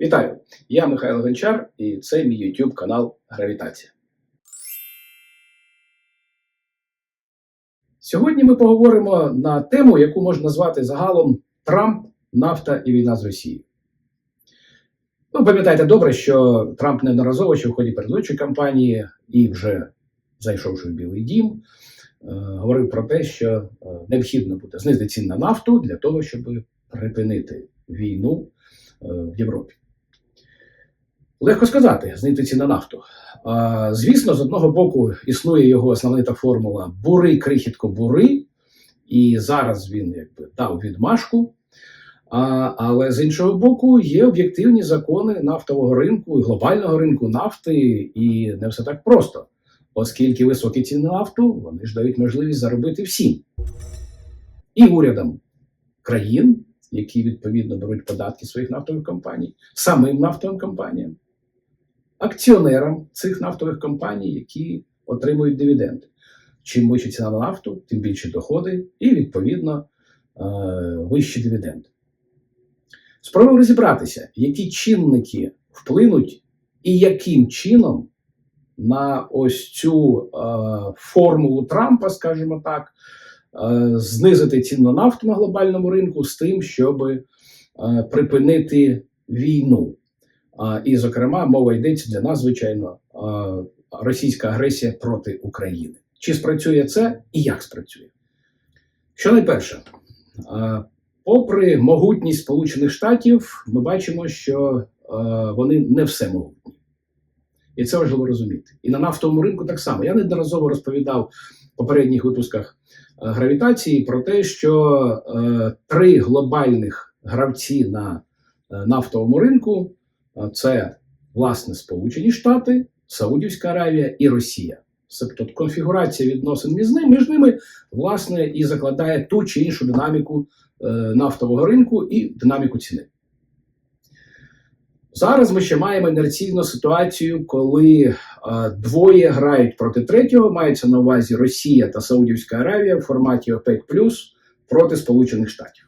Вітаю! Я Михайло Гончар і це мій YouTube канал Гравітація. Сьогодні ми поговоримо на тему, яку можна назвати загалом Трамп, нафта і війна з Росією. Ну, пам'ятаєте добре, що Трамп неодноразово ще в ході передвиборчої кампанії і вже зайшовши в Білий Дім, е, говорив про те, що е, необхідно буде знизити цін на нафту для того, щоб припинити війну е, в Європі. Легко сказати, знайти ціну на нафту. А, звісно, з одного боку існує його основнита формула бури, крихітко, бури, і зараз він якби дав відмашку. А, але з іншого боку, є об'єктивні закони нафтового ринку і глобального ринку нафти, і не все так просто, оскільки високі ціни на нафту вони ж дають можливість заробити всім і урядам країн, які відповідно беруть податки своїх нафтових компаній, самим нафтовим компаніям акціонерам цих нафтових компаній, які отримують дивіденди. Чим вища ціна на нафту, тим більше доходи і, відповідно, е, вищі дивіденди. Спробуємо розібратися, які чинники вплинуть і яким чином на ось цю е, формулу Трампа, скажімо так, е, знизити ціну на нафту на глобальному ринку з тим, щоб припинити війну. І, зокрема, мова йдеться для нас, звичайно, російська агресія проти України. Чи спрацює це і як спрацює? Що найперше, попри могутність Сполучених Штатів, ми бачимо, що вони не все могутні. І це важливо розуміти. І на нафтовому ринку так само. Я неодноразово розповідав в попередніх випусках гравітації про те, що три глобальних гравці на нафтовому ринку це власне Сполучені Штати, Саудівська Аравія і Росія. Тобто конфігурація відносин між ними, між ними власне і закладає ту чи іншу динаміку е, нафтового ринку і динаміку ціни. Зараз ми ще маємо інерційну ситуацію, коли е, двоє грають проти третього, мається на увазі Росія та Саудівська Аравія в форматі ОПЕК Плюс проти Сполучених Штатів.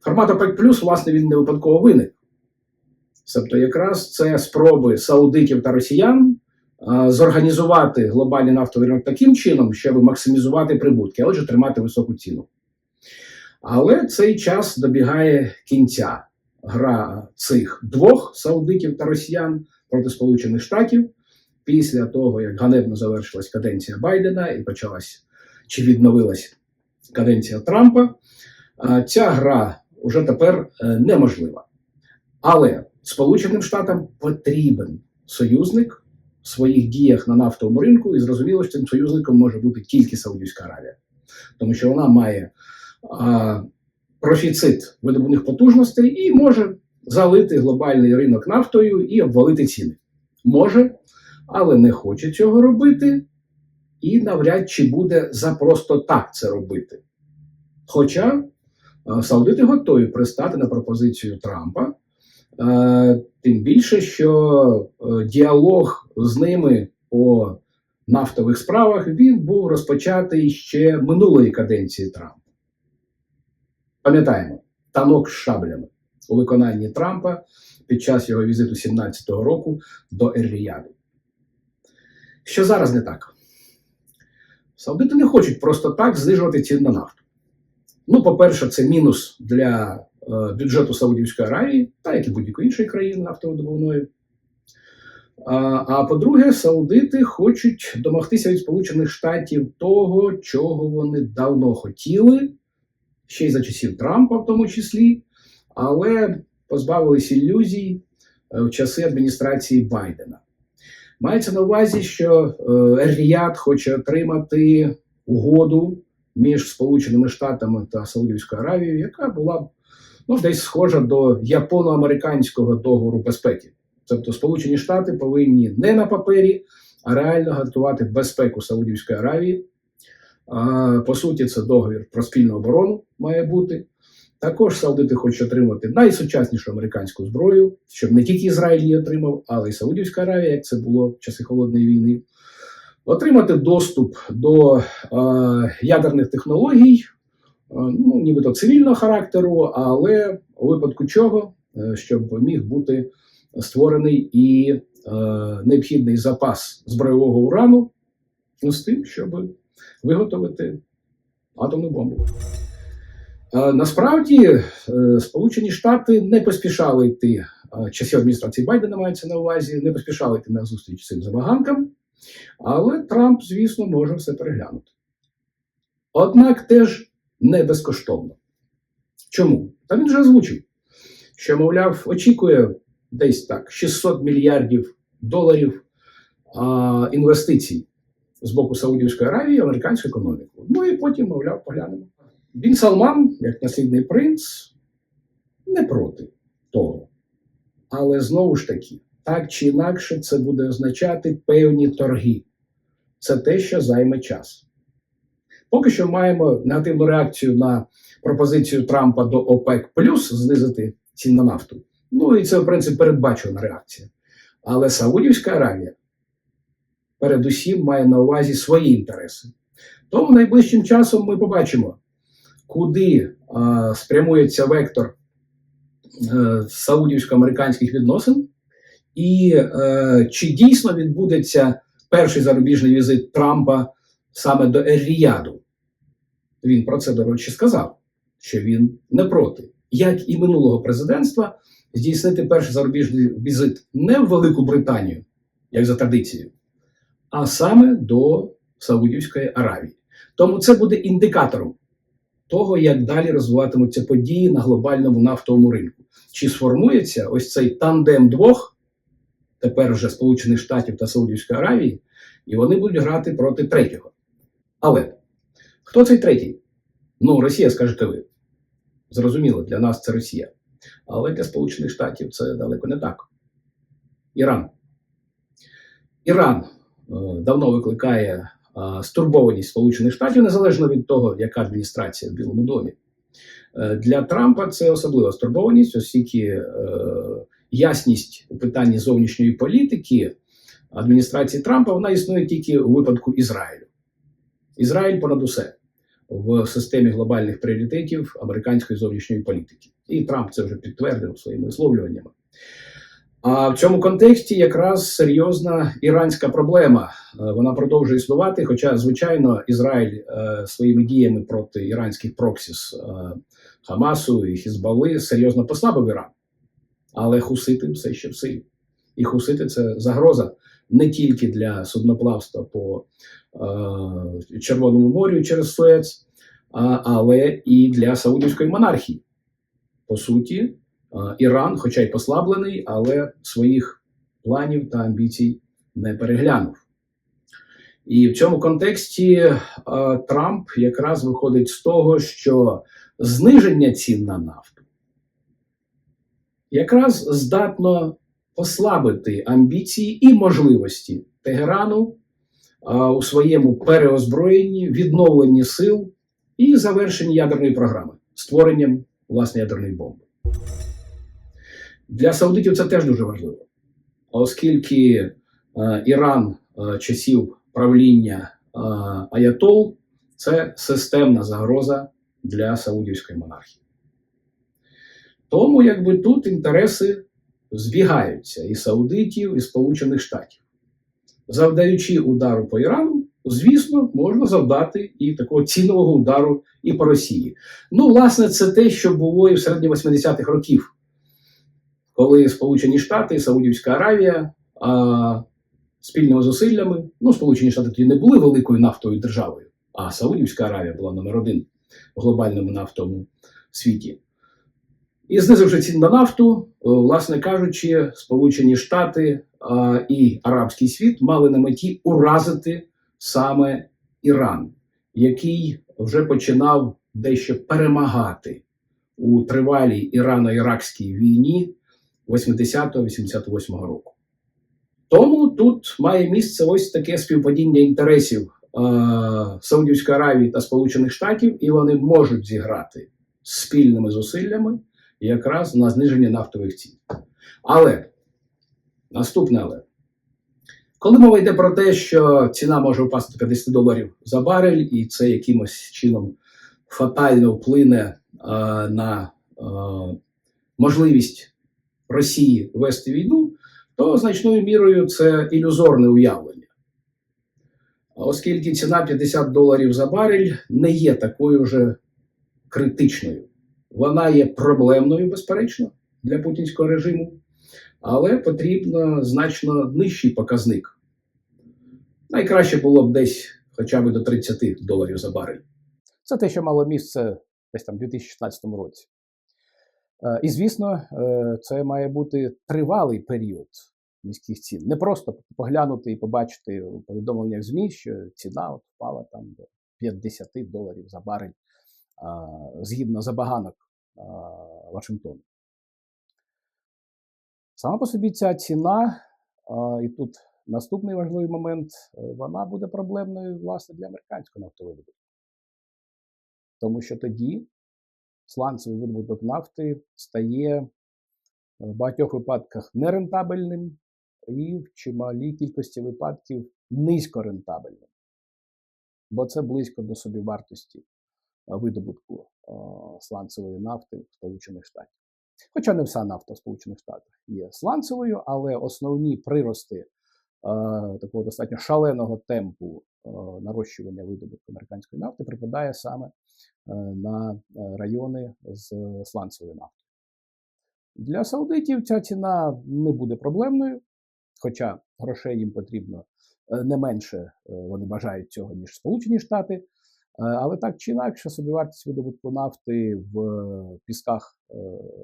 Формат ОПЕК Плюс, власне, він не випадково виник. Тобто, якраз це спроби саудитів та росіян зорганізувати глобальний нафтовий ринок таким чином, щоб максимізувати прибутки, а отже, тримати високу ціну. Але цей час добігає кінця гра цих двох саудитів та росіян проти Сполучених Штатів після того, як ганебно завершилась каденція Байдена і почалась чи відновилась каденція Трампа. Ця гра вже тепер е, неможлива. Але Сполученим Штатам потрібен союзник в своїх діях на нафтовому ринку, і зрозуміло, що цим союзником може бути тільки Саудівська Аравія, тому що вона має а, профіцит видобувних потужностей і може залити глобальний ринок нафтою і обвалити ціни. Може, але не хоче цього робити, і навряд чи буде за просто так це робити. Хоча Саудити готові пристати на пропозицію Трампа. Е, тим більше, що е, діалог з ними по нафтових справах він був розпочатий ще минулої каденції Трампа. Пам'ятаємо, танок з шаблями у виконанні Трампа під час його візиту 17-го року до Ерліяди. Що зараз не так? Саудити не хочуть просто так знижувати ціни на нафту. Ну, по-перше, це мінус для бюджету Саудівської Аравії, та як і будь-якої іншої країни нафтовидобувної. А, по-друге, Саудити хочуть домогтися від Сполучених Штатів того, чого вони давно хотіли, ще й за часів Трампа, в тому числі, але позбавились ілюзій е, в часи адміністрації Байдена. Мається на увазі, що Ер-Ріяд хоче отримати угоду між Сполученими Штатами та Саудівською Аравією, яка була ну, десь схожа до японо-американського договору безпеки. Тобто Сполучені Штати повинні не на папері, а реально гарантувати безпеку Саудівської Аравії. По суті, це договір про спільну оборону має бути. Також Саудити хочуть отримати найсучаснішу американську зброю, щоб не тільки Ізраїль її отримав, але й Саудівська Аравія, як це було в часи холодної війни. Отримати доступ до е, ядерних технологій, ну, нібито цивільного характеру, але у випадку чого е, щоб міг бути створений і е, необхідний запас збройового урану ну, з тим, щоб виготовити атомну бомбу. Е, Насправді е, Сполучені Штати не поспішали йти е, часів адміністрації Байдена мається на увазі, не поспішали йти на зустріч цим забаганкам, але Трамп, звісно, може все переглянути. Однак теж не безкоштовно. Чому? Та він вже озвучив, що, мовляв, очікує десь так 600 мільярдів доларів а, інвестицій з боку Саудівської Аравії в американську економіку. Ну і потім, мовляв, поглянемо. Бін Салман, як наслідний принц, не проти того. Але знову ж таки, так чи інакше, це буде означати певні торги. Це те, що займе час. Поки що маємо негативну реакцію на пропозицію Трампа до ОПЕК плюс знизити цін на нафту. Ну і це, в принципі, передбачувана реакція. Але Саудівська Аравія передусім має на увазі свої інтереси. Тому найближчим часом ми побачимо, куди а, спрямується вектор е, саудівсько-американських відносин, і е, чи дійсно відбудеться перший зарубіжний візит Трампа саме до Ер-Ріяду. Він про це, до речі, сказав, що він не проти, як і минулого президентства, здійснити перший зарубіжний візит не в Велику Британію, як за традицією, а саме до Саудівської Аравії. Тому це буде індикатором того, як далі розвиватимуться події на глобальному нафтовому ринку. Чи сформується ось цей тандем двох, тепер вже Сполучених Штатів та Саудівської Аравії, і вони будуть грати проти третього. Але хто цей третій? Ну, Росія, скажете ви. Зрозуміло, для нас це Росія. Але для Сполучених Штатів це далеко не так. Іран. Іран е, давно викликає е, стурбованість Сполучених Штатів, незалежно від того, яка адміністрація в Білому домі. Е, для Трампа це особлива стурбованість, оскільки ясність у питанні зовнішньої політики адміністрації Трампа вона існує тільки у випадку Ізраїлю. Ізраїль понад усе в системі глобальних пріоритетів американської зовнішньої політики. І Трамп це вже підтвердив своїми висловлюваннями. А в цьому контексті якраз серйозна іранська проблема. Е, Вона продовжує існувати. Хоча, звичайно, Ізраїль е, своїми діями проти іранських проксіс е, Хамасу і Хізбалли серйозно послабив Іран. Але хусити все ще в силі. І хусити це загроза не тільки для судноплавства по е, Червоному морю через Суец, а, але і для Саудівської монархії. По суті, е, Іран, хоча й послаблений, але своїх планів та амбіцій не переглянув. І в цьому контексті е, Трамп якраз виходить з того, що зниження цін на нафту якраз здатно послабити амбіції і можливості Тегерану у своєму переозброєнні, відновленні сил і завершенні ядерної програми створенням власне ядерної бомби. Для саудитів це теж дуже важливо, оскільки Іран часів правління Аятол це системна загроза для саудівської монархії. Тому якби тут інтереси збігаються і саудитів, і Сполучених Штатів. Завдаючи удару по Ірану, звісно, можна завдати і такого цінового удару і по Росії. Ну, власне, це те, що було і в середні 80-х років, коли Сполучені Штати Саудівська Аравія а, спільними зусиллями, ну, Сполучені Штати тоді не були великою нафтовою державою, а Саудівська Аравія була номер один в глобальному нафтовому світі. І знизивши ціни на нафту, е, власне кажучи, Сполучені Штати і Арабський світ мали на меті уразити саме Іран, який вже починав дещо перемагати у тривалій Ірано-Іракській війні 80-88 року. Тому тут має місце ось таке співпадіння інтересів е, Саудівської Аравії та Сполучених Штатів, і вони можуть зіграти спільними зусиллями якраз на зниження нафтових цін. Але наступне але. Коли мова йде про те, що ціна може впасти до 50 доларів за барель, і це якимось чином фатально вплине е, на е, можливість Росії вести війну, то значною мірою це ілюзорне уявлення. Оскільки ціна 50 доларів за барель не є такою вже критичною. Вона є проблемною, безперечно, для путінського режиму, але потрібно значно нижчий показник. Найкраще було б десь хоча б до 30 доларів за барель. Це те, що мало місце десь там у 2016 році. Е, І, звісно, е, це має бути тривалий період низьких цін. Не просто поглянути і побачити у повідомленнях ЗМІ, що ціна от впала там до 50 доларів за барель згідно забаганок Вашингтону. Сама по собі ця ціна, і тут наступний важливий момент, е, вона буде проблемною власне для американського нафтовидобутку. Тому що тоді сланцевий видобуток нафти стає в багатьох випадках нерентабельним і в чималій кількості випадків низькорентабельним. Бо це близько до собівартості видобутку сланцевої нафти в Сполучених Штатах. Хоча не вся нафта в Сполучених Штатах є сланцевою, але основні прирости такого достатньо шаленого темпу нарощування видобутку американської нафти припадає саме е, на е, райони з сланцевою нафтою. Для саудитів ця ціна не буде проблемною, хоча грошей їм потрібно е, не менше, е, вони бажають цього, ніж Сполучені Штати. Е, Але так чи інакше, собівартість видобутку нафти в е, пісках е,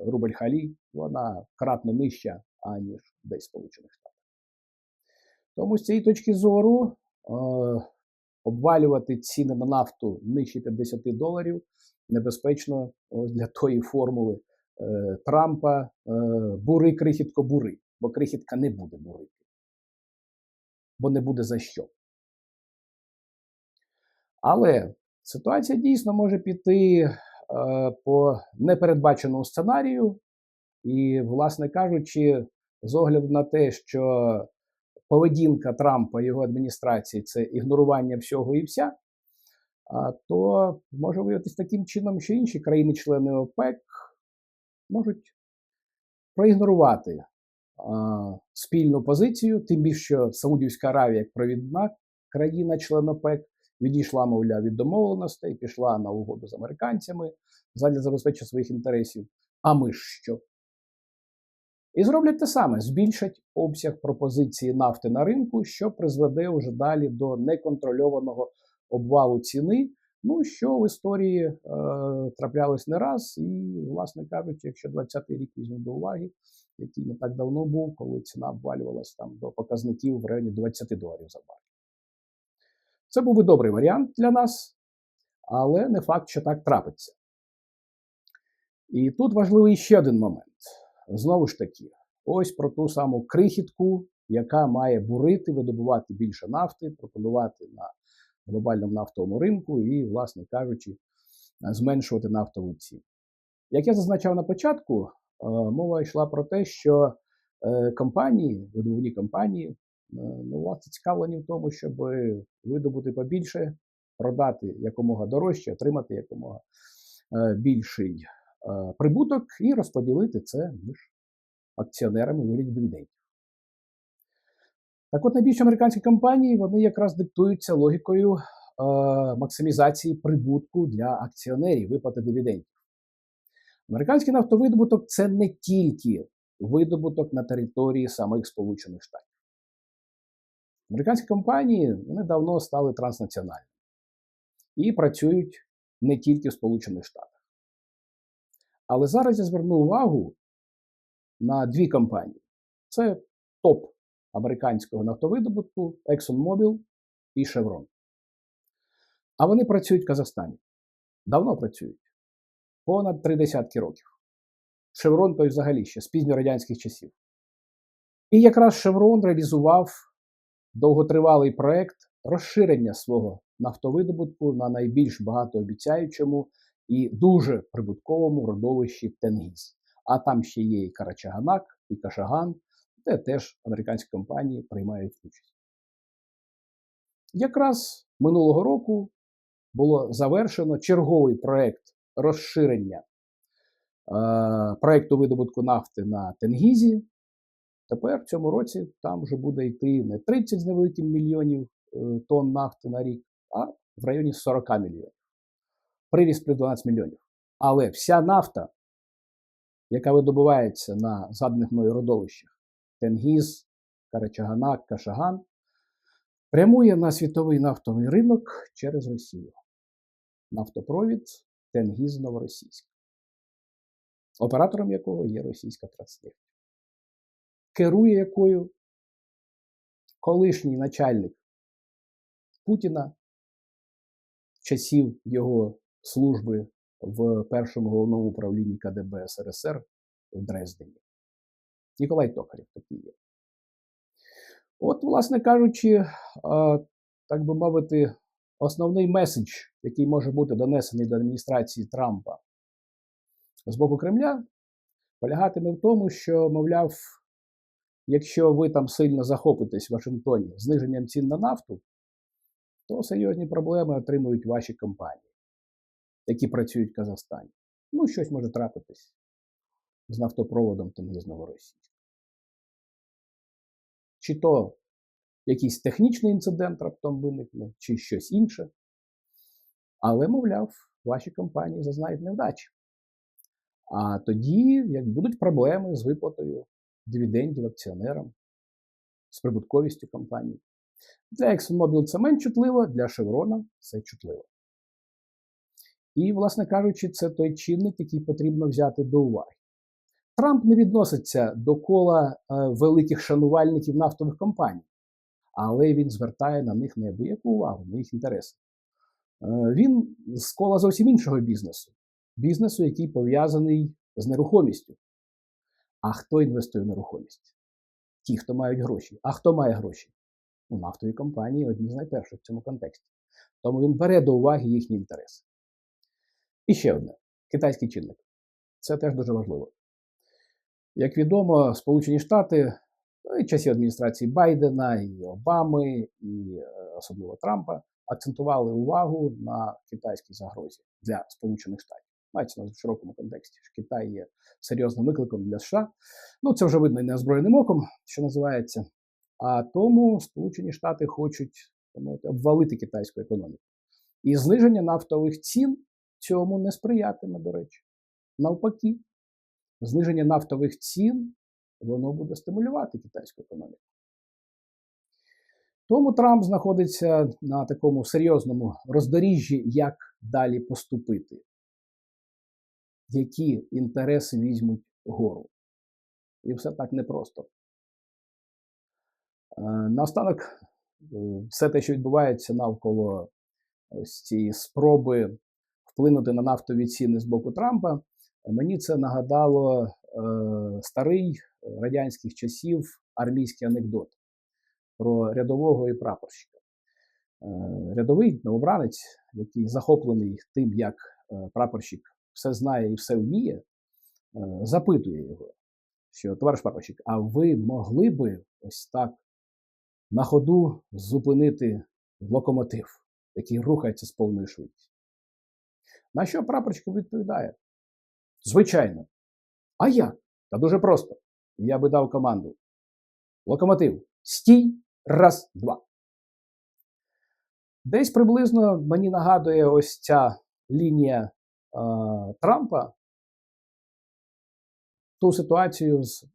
Рубель-Халі вона кратно нижча, аніж десь Сполучених Штатах. Тому з цієї точки зору обвалювати ціни на нафту нижче 50 доларів небезпечно для тої формули Трампа бури крихітко бури, бо крихітка не буде бурити, бо не буде за що. Але ситуація дійсно може піти е, по непередбаченому сценарію, і, власне кажучи, з огляду на те, що поведінка Трампа і його адміністрації це ігнорування всього і вся, то може виявитися таким чином, що інші країни-члени ОПЕК можуть проігнорувати спільну позицію, тим більше, Саудівська Аравія, як провідна країна-член ОПЕК, відійшла, мовляв, від домовленостей, пішла на угоду з американцями задля забезпечення своїх інтересів. А ми що? І зроблять те саме: збільшать обсяг пропозиції нафти на ринку, що призведе вже далі до неконтрольованого обвалу ціни. Ну, що в історії е, траплялось не раз, і, власне кажучи, якщо 20-й рік візьмемо до уваги, який не так давно був, коли ціна обвалювалась там до показників в районі 20 доларів за барель. Це був би добрий варіант для нас, але не факт, що так трапиться. І тут важливий ще один момент. Знову ж таки, ось про ту саму крихітку, яка має бурити, видобувати більше нафти, пропонувати на глобальному нафтовому ринку і, власне кажучи, зменшувати нафтову ціну. Як я зазначав на початку, е, мова йшла про те, що е, компанії, видобувні компанії, ну, власне, цікавлені в тому, щоб видобути побільше, продати якомога дорожче, отримати якомога більший прибуток і розподілити це між акціонерами вигляді дивідендів. Так от найбільші американські компанії вони якраз диктуються логікою е, максимізації прибутку для акціонерів, виплати дивідендів. Американський нафтовидобуток це не тільки видобуток на території самих Сполучених Штатів. Американські компанії вони давно стали транснаціональними і працюють не тільки в Сполучених Штатах. Але зараз я зверну увагу на дві компанії: це топ американського нафтовидобутку ExxonMobil і Chevron. А вони працюють в Казахстані. Давно працюють. Понад три десятки років. Chevron той взагалі ще з пізньорадянських часів. І якраз Chevron реалізував довготривалий проект розширення свого нафтовидобутку на найбільш багатообіцяючому і дуже прибутковому родовищі Тенгіз. А там ще є і Карачаганак, і Кашаган, де теж американські компанії приймають участь. Якраз минулого року було завершено черговий проект розширення проєкту видобутку нафти на Тенгізі. Тепер в цьому році там вже буде йти не 30 з невеликим мільйонів е, тонн нафти на рік, а в районі 40 мільйонів. Приріст плюс 12 мільйонів. Але вся нафта, яка видобувається на згаданих мною родовищах Тенгіз, Карачаганак, Кашаган, прямує на світовий нафтовий ринок через Росію. Нафтопровід Тенгіз Новоросійськ, оператором якого є російська Транснефть, керує якою колишній начальник Путіна часів його служби в першому головному управлінні КДБ СРСР в Дрездені. Ніколай Токарєв такий є. От, власне кажучи, так би мовити, основний меседж, який може бути донесений до адміністрації Трампа з боку Кремля, полягатиме в тому, що, мовляв, якщо ви там сильно захопитесь в Вашингтоні зниженням цін на нафту, то серйозні проблеми отримують ваші компанії, які працюють в Казахстані. Ну, щось може трапитись з нафтопроводом Тенгіз Новоросійськ. Чи то якийсь технічний інцидент раптом виникне, чи щось інше. Але, мовляв, ваші компанії зазнають невдачі. А тоді, як будуть проблеми з виплатою дивідендів акціонерам, з прибутковістю компанії. Для ExxonMobil це менш чутливо, для Chevron це чутливо. І, власне кажучи, це той чинник, який потрібно взяти до уваги. Трамп не відноситься до кола е, великих шанувальників нафтових компаній, але він звертає на них неабияку увагу, на їх інтереси. Е, він з кола зовсім іншого бізнесу, бізнесу, який пов'язаний з нерухомістю. А хто інвестує в нерухомість? Ті, хто мають гроші. А хто має гроші? У нафтові компанії одні з найперших в цьому контексті. Тому він бере до уваги їхні інтереси. І ще одне: китайський чинник. Це теж дуже важливо. Як відомо, Сполучені Штати ну, і часів адміністрації Байдена, і Обами, і е, особливо Трампа акцентували увагу на китайській загрозі для Сполучених Штатів. Мається на широкому контексті, що Китай є серйозним викликом для США. Ну, це вже видно і неозброєним оком, що називається. А тому Сполучені Штати хочуть обвалити китайську економіку. І зниження нафтових цін цьому не сприятиме, до речі. Навпаки, зниження нафтових цін воно буде стимулювати китайську економіку. Тому Трамп знаходиться на такому серйозному роздоріжжі, як далі поступити, які інтереси візьмуть гору. І все так непросто. Е, наостанок, е, все те, що відбувається навколо ось цієї спроби вплинути на нафтові ціни з боку Трампа, Мені це нагадало е, старий радянських часів армійський анекдот про рядового і прапорщика. Е, рядовий новобранець, який захоплений тим, як е, прапорщик все знає і все вміє, е, запитує його, що товариш прапорщик, а ви могли би ось так на ходу зупинити локомотив, який рухається з повною швидкістю? На що прапорщик відповідає? Звичайно. А як? Та дуже просто. Я би дав команду. Локомотив. Стій. Раз, два. Десь приблизно мені нагадує ось ця лінія Трампа ту ситуацію з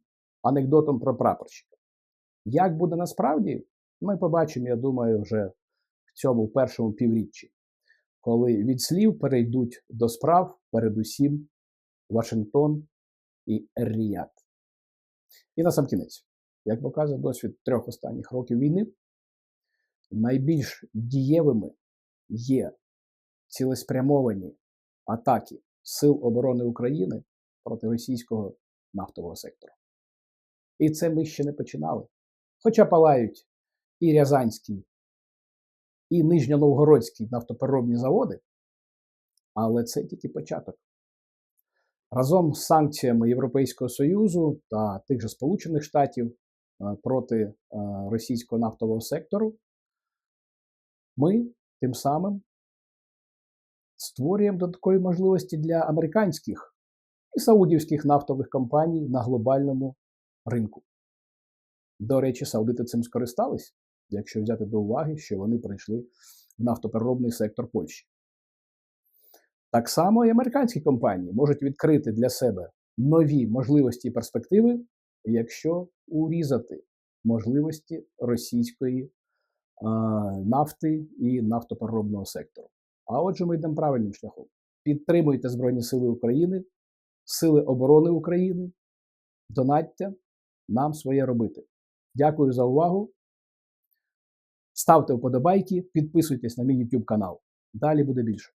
анекдотом про прапорщика. Як буде насправді, ми побачимо, я думаю, вже в цьому першому півріччі, коли від слів перейдуть до справ передусім Вашингтон і Ер-Ріяд. І на сам кінець, як показує досвід трьох останніх років війни, найбільш дієвими є цілеспрямовані атаки Сил оборони України проти російського нафтового сектору. І це ми ще не починали. Хоча палають і Рязанський, і Нижньоновгородський нафтопереробні заводи, але це тільки початок. Разом з санкціями Європейського Союзу та тих же Сполучених Штатів е, проти е, російського нафтового сектору, ми тим самим створюємо додаткові можливості для американських і саудівських нафтових компаній на глобальному ринку. До речі, саудити цим скористались, якщо взяти до уваги, що вони прийшли в нафтопереробний сектор Польщі. Так само і американські компанії можуть відкрити для себе нові можливості і перспективи, якщо урізати можливості російської а, нафти і нафтопереробного сектору. А отже, ми йдемо правильним шляхом. Підтримуйте Збройні Сили України, Сили оборони України, донатьте нам своє робити. Дякую за увагу. Ставте вподобайки, підписуйтесь на мій YouTube канал. Далі буде більше.